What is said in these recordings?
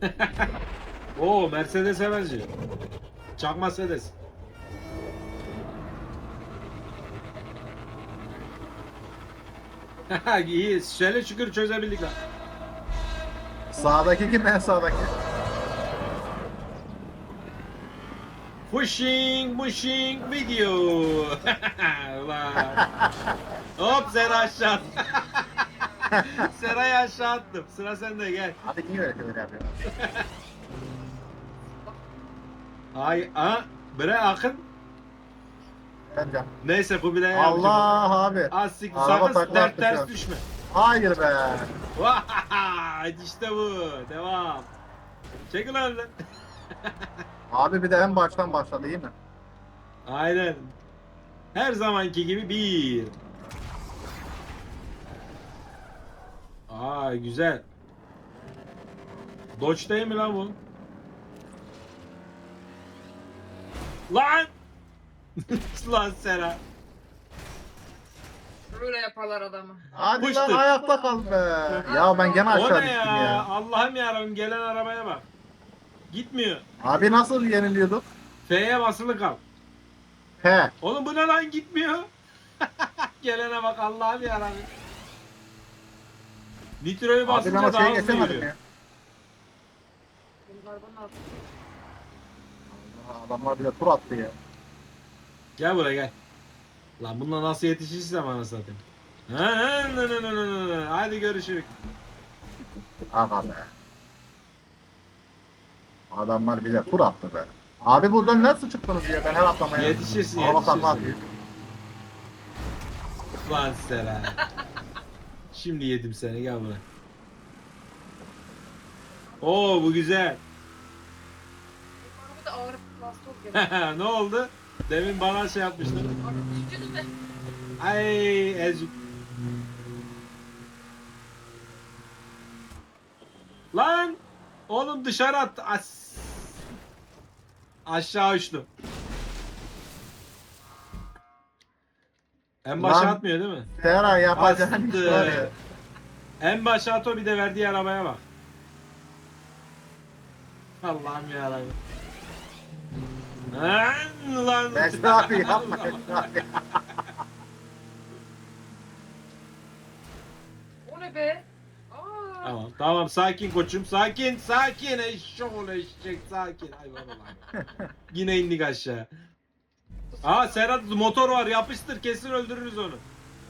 Oo Mercedes'e benziyor. Çak Mercedes. İyi. Şöyle şükür çözebildik lan. Sağdaki kim en sağdaki? Pushing, pushing video. Hop Sera aşağı. Sera'yı aşağı attım. Sıra sende gel. Abi niye öyle şeyler yapıyorsun? Ay, a, bre akın. Ben can. Neyse bu bile Allah abi. Az siktir Araba sakın takla dert attı ters şu an. düşme. Hayır be. Vay işte bu. Devam. Çekil önden. Abi bir de en baştan başladı iyi mi? Aynen. Her zamanki gibi bir. Aa güzel. Dodge değil mi lan bu? Lan! lan Sera. Böyle yaparlar adamı. Hadi lan ayakta kal be. Ya ben gene O aşağı ne düştüm ya? ya. Allah'ım yarabbim gelen arabaya bak. Gitmiyor. Abi nasıl yeniliyorduk? F'ye basılı kal. He. Oğlum bu ne lan gitmiyor. Gelene bak Allah'ım yarabbim. Nitroyu Abi basınca o daha şeyi hızlı geçemedim yürüyor. ya. Benim arabanın altı. Allah, Adamlar bile tur attı ya. Gel buraya gel. Lan bununla nasıl yetişirsem anasını satayım. Ha, ha, nı, nı, nı, nı, nı. Hadi görüşürüz. Aga be. Adamlar bile tur attı be. Abi buradan nasıl çıktınız ya? Ben her atlamaya. Yetişirsin, takla yetişirsin. atıyor. Lan Sera. Şimdi yedim seni gel buraya. Oo bu güzel. Araba da ağır plastik geliyor. ne oldu? Demin bana şey yapmıştın. Abi de Ay ezik. Lan! Oğlum dışarı attı. As. Aşağı uçtum. En başa Lan. atmıyor değil mi? Sera yapacağın iş Astı. var ya. En başa at o bir de verdiği arabaya bak. Allah'ım yarabbim. Lan lan. Mesut abi yapma abi. o ne be? Aa. Tamam tamam sakin koçum sakin sakin ol eşek sakin. Ay baba Yine indik aşağı. Aa Serhat motor var yapıştır kesin öldürürüz onu.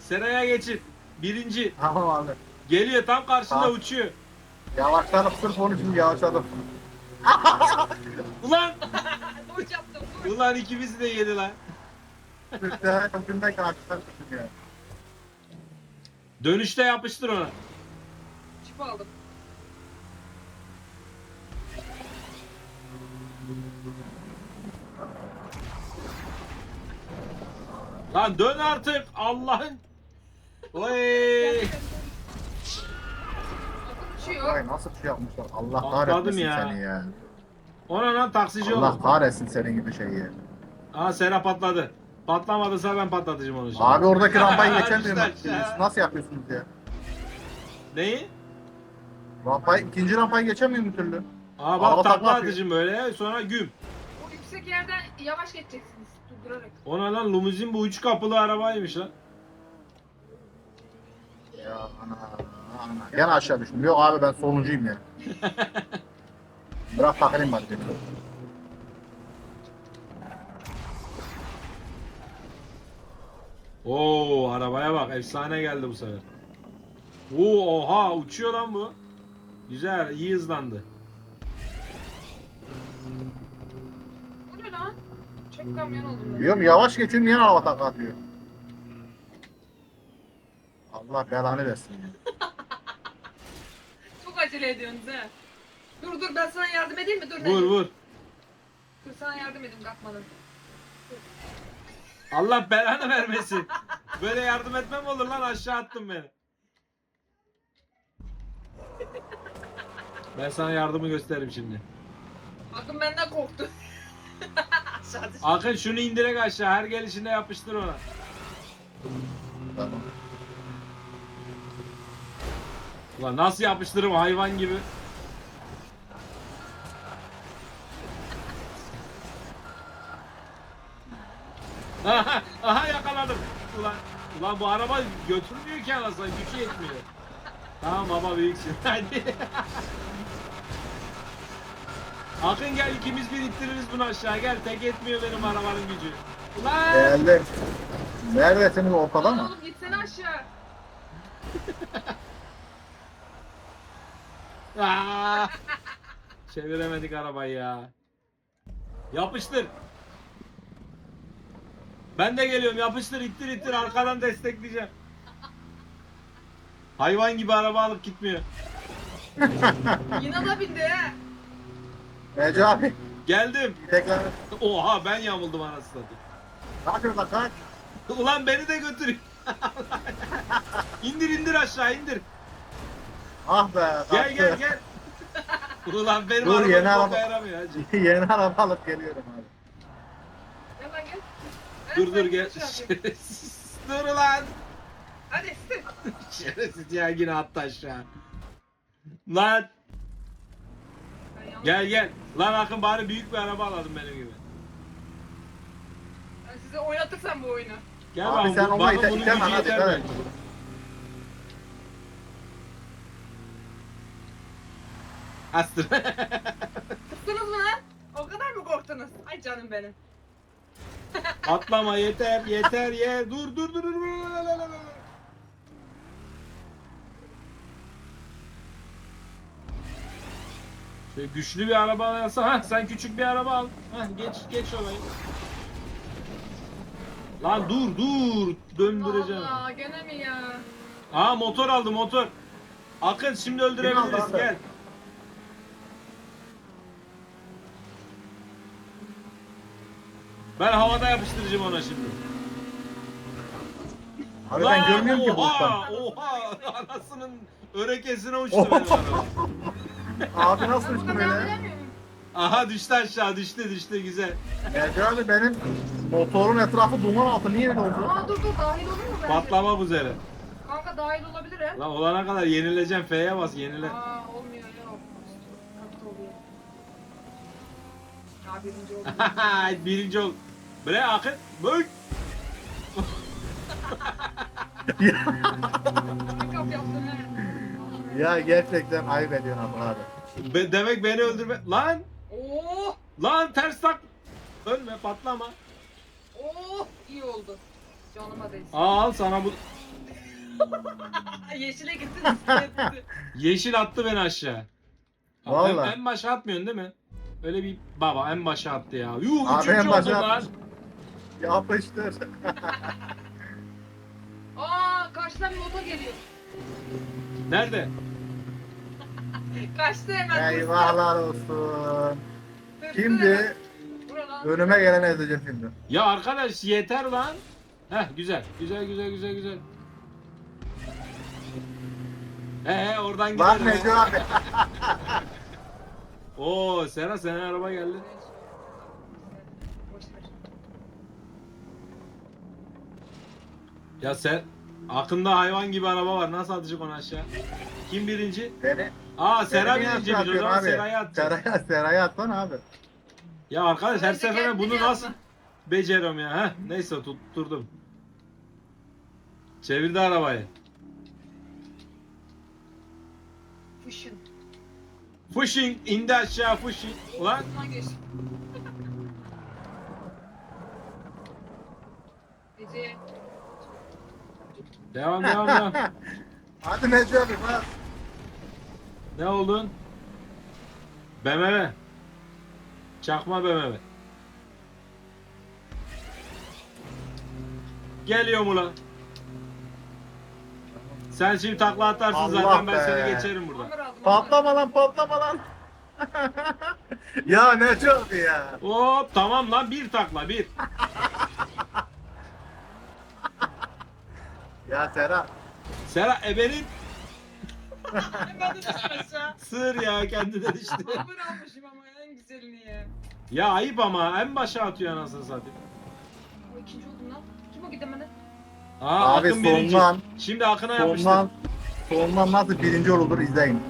Seraya geçin. Birinci. Tamam abi. Geliyor tam karşında Tamam. uçuyor. Yavaşlanıp sırf onun için yavaşladım. Ulan! Boş yaptım. Dur. Ulan ikimizi de yedi lan. Karşıdan çıktım ya. Dönüşte yapıştır ona. Çipi aldım. Lan dön artık Allah'ın. Oy! Uçuyor. Vay nasıl bir şey yapmışlar. Allah Atladım kahretmesin ya. seni ya. Ona lan taksici Allah oğlum. kahretsin senin gibi şeyi. Aa Serap patladı. Patlamadıysa ben patlatacağım onu şimdi. Abi oradaki rampayı Düştü geçemiyorum. aşağı. Nasıl yapıyorsunuz ya? Neyi? Rampayı, ikinci rampayı geçemiyorum bir türlü. Aa Araba bak takla takla atıyor. atıcım böyle sonra güm. O yüksek yerden yavaş geçeceksiniz. Durdurarak. Ona lan limuzin bu üç kapılı arabaymış lan. Ya ana ana. Gene aşağı düştüm. Yok abi ben sonuncuyum ya. Bırak takılayım bari. Oo arabaya bak efsane geldi bu sefer. Oo oha uçuyor lan bu. Güzel iyi hızlandı. Çok kamyon oldum ben. Diyorum yavaş geçiyorum yine araba takla atıyor. Allah belanı versin ya. Çok acele ediyorsunuz he. Dur dur ben sana yardım edeyim mi? Dur. Vur Necip. vur. Dur sana yardım edeyim kalkmadan. Allah belanı vermesin. Böyle yardım etmem olur lan aşağı attın beni. Ben sana yardımı gösteririm şimdi. Akın benden korktu. Akın şunu indirek aşağı. Her gelişinde yapıştır ona. Ulan nasıl yapıştırırım hayvan gibi. Aha, aha yakaladım. Ulan, ulan bu araba götürmüyor ki anasını. Gücü yetmiyor. Tamam baba büyüksün. Hadi. Akın gel ikimiz bir ittiririz bunu aşağı gel tek etmiyor benim arabanın gücü. Ulan Geldim. Neredesiniz ortada Lan mı? oğlum gitsene aşağı. Aa! Çeviremedik arabayı ya. Yapıştır. Ben de geliyorum yapıştır ittir ittir arkadan destekleyeceğim. Hayvan gibi araba alıp gitmiyor. Yine de bindi he. Ece abi. Geldim. Tekrar. Oha ben yamuldum anasını satayım. Kaç orada kaç. Ulan beni de götür. indir indir aşağı indir. Ah be. Gel gel gel. Ulan benim Dur, arabam yeni boka araba. yaramıyor hacı. Yeni araba alıp geliyorum abi. Gel lan gel. Dur dur gel. dur ulan. Hadi sür. Şerefsiz ya yine attı aşağı. Lan gel gel. Lan Akın bari büyük bir araba alalım benim gibi. Ben size oynatırsam bu oyunu. Gel Abi bakalım, sen bu- ona ite- bunun hadi, yeter evet. belki. Astır. Kıstınız mı lan? O kadar mı korktunuz? Ay canım benim. Atlama yeter yeter ye. Dur dur dur dur. La, la, la, la. Şöyle güçlü bir araba alsa ha sen küçük bir araba al. Ha geç geç olayı. Lan dur dur döndüreceğim. Allah gene mi ya? Aa motor aldı motor. Akın şimdi Kim aldı öldürebiliriz abi? gel. Ben havada yapıştıracağım ona şimdi. Abi ben Lan, görmüyorum ki bu Oha oha anasının örekesine uçtu benim araba. Abi nasıl burada böyle? Aha düştü aşağı düştü düştü güzel. Ece abi benim motorun etrafı duman altı. Niye öyle oldu? Aa dur dur dahil olur mu bence? Patlama bu zere. Kanka dahil olabilir he. Lan olana kadar yenileceğim F'ye bas yenile. Aa olmuyor ya. Kötü oluyor. Ya birinci oldu. Birinci ol. Bre Akın. Bık. Ya gerçekten ayıp ediyorsun abi abi. Be- demek beni öldürme. Lan. Oo! Lan ters tak. Ölme patlama. Oo! iyi oldu. Canıma değsin. Al sana bu. Yeşile üstüne gitti. Yeşil attı beni aşağı. En, Vallahi. en başa atmıyorsun değil mi? Öyle bir baba en başa attı ya. Yuh Abi üçüncü en oldum başa lan. atmış. Yapıştır. Aa karşıdan bir motor geliyor. Nerede? Kaçtı hemen. Eyvahlar olsun. Şimdi hemen. Buradan. önüme geleni ezeceğim şimdi. Ya arkadaş yeter lan. Heh güzel. Güzel güzel güzel güzel. He he oradan Lan gidelim. Neco abi. Oo Sera senin araba geldi. Boş ver. Ya sen Akında hayvan gibi araba var. Nasıl atacak onu aşağı? Kim birinci? Beni. Aa Sera beni niye birinci. Biz o atıyorsun zaman abi? Sera'yı atacağız. Seraya, Seraya atsana abi. Ya arkadaş her Bence seferinde kendini bunu yapma. nasıl beceriyorum ya? Heh, neyse tutturdum. Çevirdi arabayı. Fışın. Pushing indi aşağı pushing. Ulan geç. Gece. Devam devam devam. Hadi Neco abi bak. ne oldun? BMW. Çakma BMW. Geliyorum ulan. Sen şimdi takla atarsın Allah zaten ben be. seni geçerim burada. Hamur aldım. Patlama lan patlama lan. ya Neco abi ya. Hop tamam lan bir takla bir. Ya Serap. Sera ebenin Ben de aşağı. sığır ya kendine düştü. Hamur almışım ama en güzelini ya. ya ayıp ama en başa atıyor anasını satayım. O ikinci oldum lan. Kim o gidemedi? Aa, Abi Akın birinci. sondan Şimdi Akın'a yapıştı. sondan sondan nasıl birinci olur izleyin.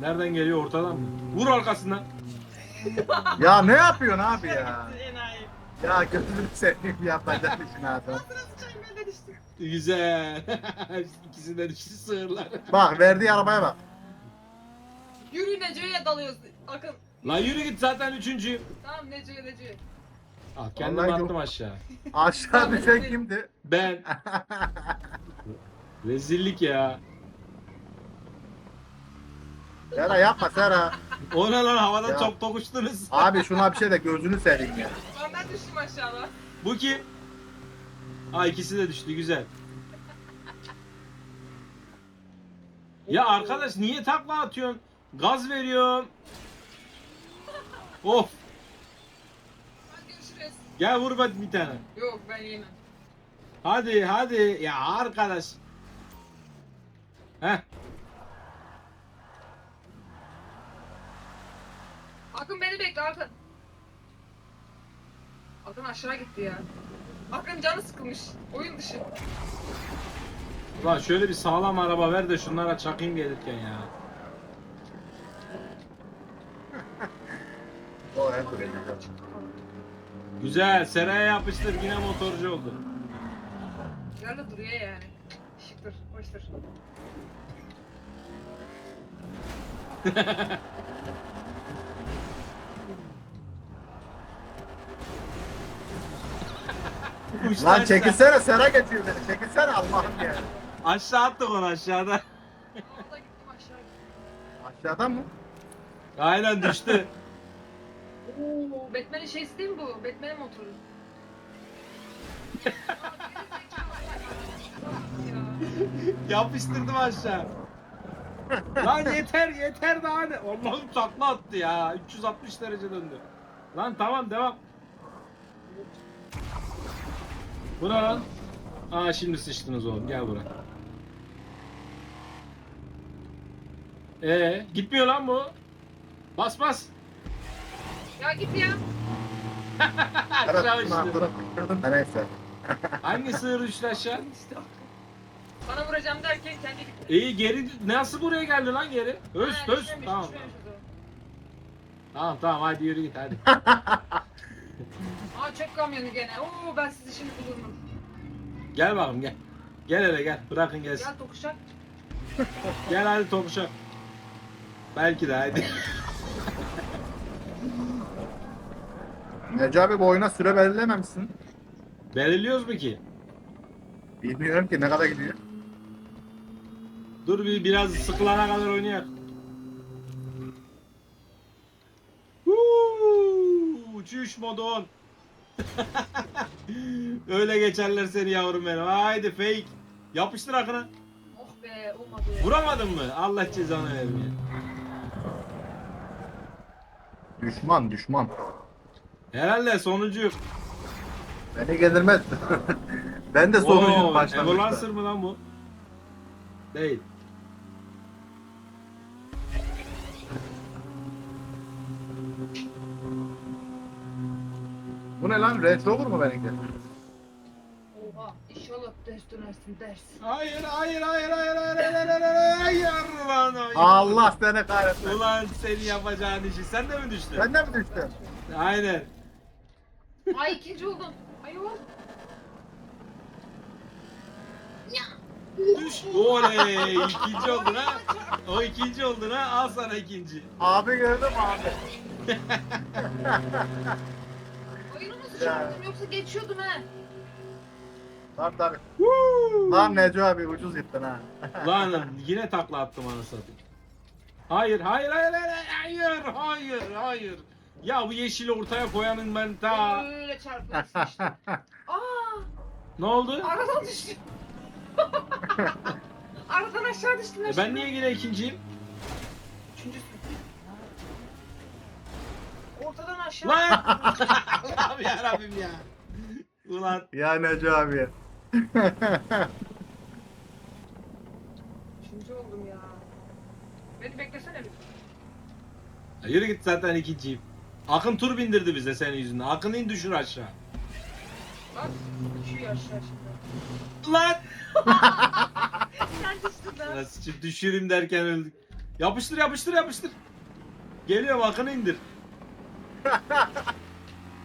Nereden geliyor ortadan mı? Vur arkasından. Ya ne yapıyorsun abi ya? Enayi. Ya gözünü seveyim yapacak işin adam. Nasıl sıçayım ben de düştüm. Güzel. İkisi de düştü sığırlar. Bak verdiği arabaya bak. Yürü Nece'ye dalıyoruz. Akın. Lan yürü git zaten üçüncüyüm. Tamam Nece'ye Nece'ye. Ah kendimi Vallahi attım yok. aşağı. Aşağı düşen kimdi? Ben. Rezillik ya. Sera yapma Sera. O ne lan havada Ya. çok tokuştunuz. Abi şuna bir şey de gözünü seveyim ya. Lan ben düştüm aşağıda. Bu kim? Aa ikisi de düştü güzel. Ya arkadaş niye takla atıyorsun? Gaz veriyorum. Of. Hadi görüşürüz. Gel vur bak bir tane. Yok ben yemem. Hadi hadi. Ya arkadaş. Heh. Akın beni bekle Akın. Akın aşağı gitti ya. Akın canı sıkılmış. Oyun dışı. Ulan şöyle bir sağlam araba ver de şunlara çakayım gelirken ya. O. Güzel. Seraya yapıştır yine motorcu oldu. Güzel de duruyor yani. Şıktır, hoştur. Uçtu Lan aşağı. çekilsene Sera geçiyor beni. Çekilsene Allah'ım ya. Aşağı attık onu aşağıda. Orada gittim aşağı gittim. Aşağıdan mı? Aynen düştü. Oo, Batman'in şeysi değil mi bu? Batman'in motoru. ya. Yapıştırdım aşağı. Lan yeter yeter daha ne? Allah'ım takla attı ya. 360 derece döndü. Lan tamam devam. Bura lan. Aa şimdi sıçtınız oğlum gel buraya. Ee gitmiyor lan bu. Bas bas. ya git ya. Aşağı uçtu. Ha, Neyse. Hangi sığır uçtu aşağı? Bana vuracağım derken kendi gitti. İyi geri nasıl buraya geldi lan geri? Öz Ha, öz düşmemiş, tamam. düşmemiş o zaman. Tamam tamam hadi yürü git hadi. Aa çöp kamyonu gene. Oo ben sizi şimdi bulurum. gel bakalım gel. Gel hele gel. Bırakın gelsin. Gel tokuşak. Gel hadi tokuşak. Belki de hadi. Necati abi bu oyuna süre belirlememişsin. Belirliyoruz mu ki? Bilmiyorum ki ne kadar gidiyor. Dur bir biraz sıkılana kadar oynayalım. Uçuş modu on. Öyle geçerler seni yavrum benim. Haydi fake. Yapıştır akına. Oh be olmadı ya. Vuramadın mı? Allah cezanı vermiyor. Düşman düşman. Herhalde sonuncu yok. Beni gezdirmez. ben de sonuncuyum Oo, başlangıçta. Evolancer mı lan bu? Değil. Bu ne lan? Range Rover mu benimki? Oha inşallah ders dönersin ders. Hayır hayır hayır hayır hayır hayır hayır hayır hayır lan hayır. Allah seni kahretsin. Ulan senin yapacağın işi sen de mi düştün? Sen de mi düştün? Aynen. Ay ikinci oldum. Ayol. Düş. Oley ikinci oldun ha. O ikinci oldun ha. Al sana ikinci. Abi gördüm abi. Yoksa geçiyordum he. Tabii tabii. Woo! Lan Neco abi ucuz gittin ha. Lan yine takla attım anasını satayım. Hayır hayır hayır hayır hayır hayır hayır. Ya bu yeşili ortaya koyanın ben ta. Böyle çarpmışsın işte. Aa Ne oldu? aradan düştüm. aradan aşağı düştüm. E ben niye yine ikinciyim? Üçüncüsün. Ortadan aşağı. Lan! Allah'ım yarabbim ya. Ulan ya Neco abi. Üçüncü oldum ya. Beni beklesene bir. yürü git zaten ikinciyim. Akın tur bindirdi bize senin yüzünden. Akın in düşür aşağı. Bak düşüyor aşağı şimdi. Lan! Sen düştün lan. Nasıl düşüreyim derken öldük. Yapıştır yapıştır yapıştır. Geliyor Akın'ı indir.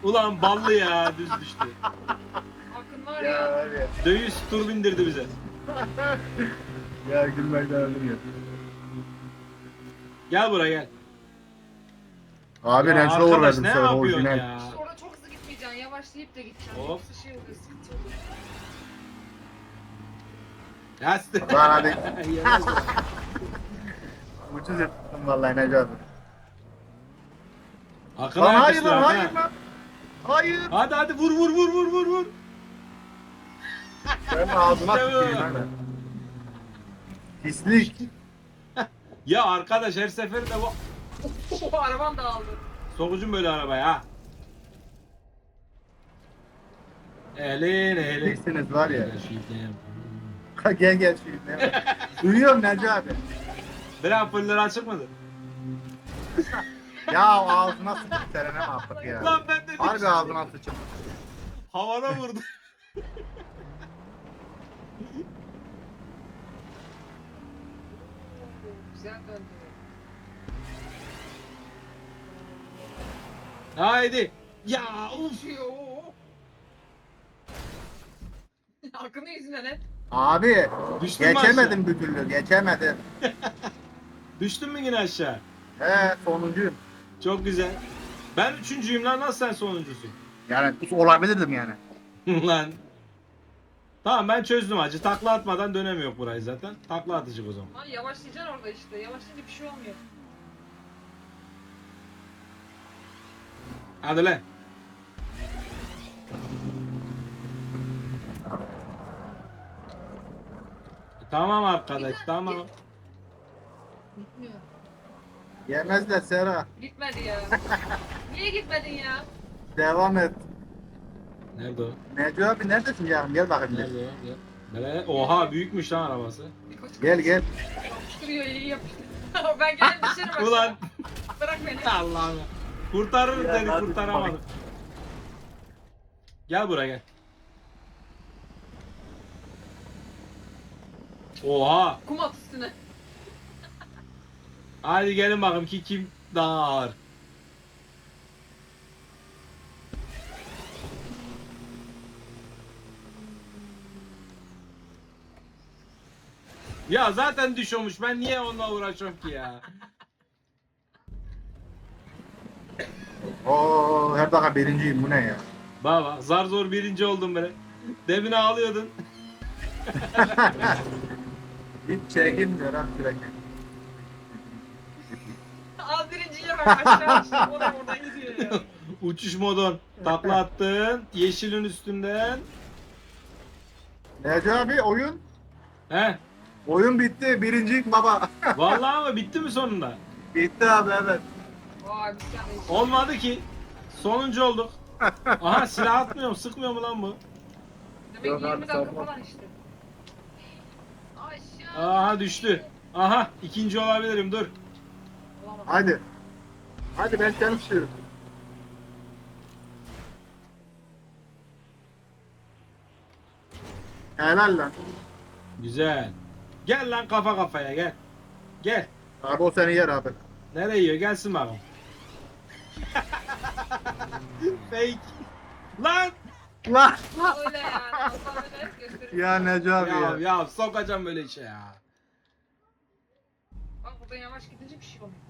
Ulan ballı ya düz düştü. Akın var Ya ya. var ya. Döviz tur bindirdi bize. Ya gülmekten ölüm Gel buraya gel. Abi Ya Range Rover arkadaş verdim ne sana yapıyorsun orijinal. ya? Orada çok hızlı gitmeyeceksin. Yavaşlayıp da gideceksin. Hop. Yoksa şey oluyor, sıkıntı oluyor. Yastı. Lan hadi. Ucuz ettim vallahi Necati. Akına Lan hayır lan ha. hayır lan. Hayır. Hadi hadi vur vur vur vur vur vur. Senin ağzına İşte bu. hemen. Pislik. Ya arkadaş her seferinde bu Oh, araban dağıldı. sokucum böyle arabaya ha. Elin elin. Pisliksiniz var ya. Gel gel şimdi. Duyuyorum Necati abi. Bırak fırları açık mıdır? Ya ağzına sıçıp serene mi attık ya? Lan ben de Harbi ağzına sıçıp. havana vurdu. Güzel döndü. Haydi. Ya uf. Akının yüzünden hep. Abi Düştün mü aşağı? geçemedim bir türlü geçemedim. Düştün mü yine aşağı? He sonuncuyum. Çok güzel. Ben üçüncüyüm lan nasıl sen sonuncusun? Yani olabilirdim yani. lan. Tamam ben çözdüm acı. Takla atmadan dönemiyor burayı zaten. Takla atacak o zaman. Lan yavaşlayacaksın orada işte. Yavaşlayınca bir şey olmuyor. Hadi lan. Tamam arkadaş tamam. Gitmiyor. Yemezler Sera. Gitmedi ya. Niye gitmedin ya? Devam et. Nerede o? Necati abi neredesin canım? Gel bakayım. Nerede o? Gel. Böyle, oha büyükmüş lan arabası. Gel gel. Yapıştırıyor iyi yapıştırıyor. ben gelen düşerim aşağı. Ulan Bırak beni. Allah'ım. Kurtarırım Ya seni hadi kurtaramadım. Gel buraya gel. Oha. Kum at üstüne. Hadi gelin bakalım ki kim daha ağır. Ya zaten düşüyormuş. Ben niye onunla uğraşıyorum ki ya? Oo her dakika birinciyim bu ne ya? Baba zar zor birinci oldum böyle. Demin ağlıyordun. Git çekin diyor ha sürekli. Aşağı oradan gidiyor ya. Uçuş modon. Takla attın. Yeşilin üstünden. Necati abi oyun. He. Oyun bitti. Birinciyim baba. Vallahi ama bitti mi sonunda? bitti abi evet. Vay bir tane iş. Olmadı ki. Sonuncu olduk. Aha silah atmıyor mu? Sıkmıyor mu lan bu? Demek Yok ki 20 abi, dakika falan işte. Aşağı. Aha düştü. Aha ikinci olabilirim dur. Olamadı. Hadi. Hadi ben seni tutuyorum. Helal lan. Güzel. Gel lan kafa kafaya gel. Gel. Abi o seni yer abi. Nereye yiyor? Gelsin bakalım. Fake. Lan. Lan. Öyle yani. Allah öyle gösterir. Ya Necati Ya, ya. ya sokacağım böyle işe ya. Bak buradan yavaş gidince bir şey olmuyor.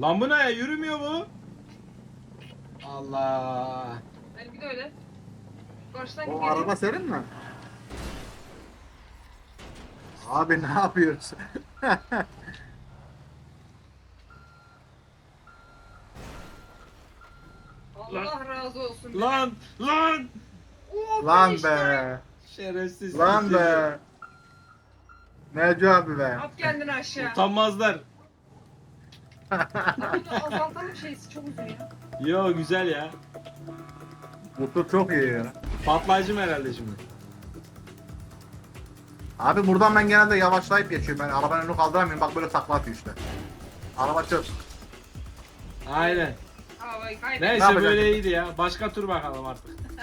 Lan bu ne ya? Yürümüyor bu. Allah. Benimki de öyle. Karşıdan O araba senin mi? Abi ne yapıyorsun? Allah razı olsun. Lan. Lan. Oo, Lan işte. be. Şerefsiz. Lan be. Necati abi be. At kendini aşağı. Utanmazlar. Bunu azaltalım şeysi çok uzun ya. Yo güzel ya. Tur çok iyi ya. Patlayıcım herhalde şimdi. Abi buradan ben genelde yavaşlayıp geçiyorum. Ben arabanın önünü kaldıramıyorum. Bak böyle takla atıyor işte. Araba çöp. Aynen. Aa, bak, kaybettim. Neyse yapacaksın? böyle iyiydi ya. Başka tur bakalım artık.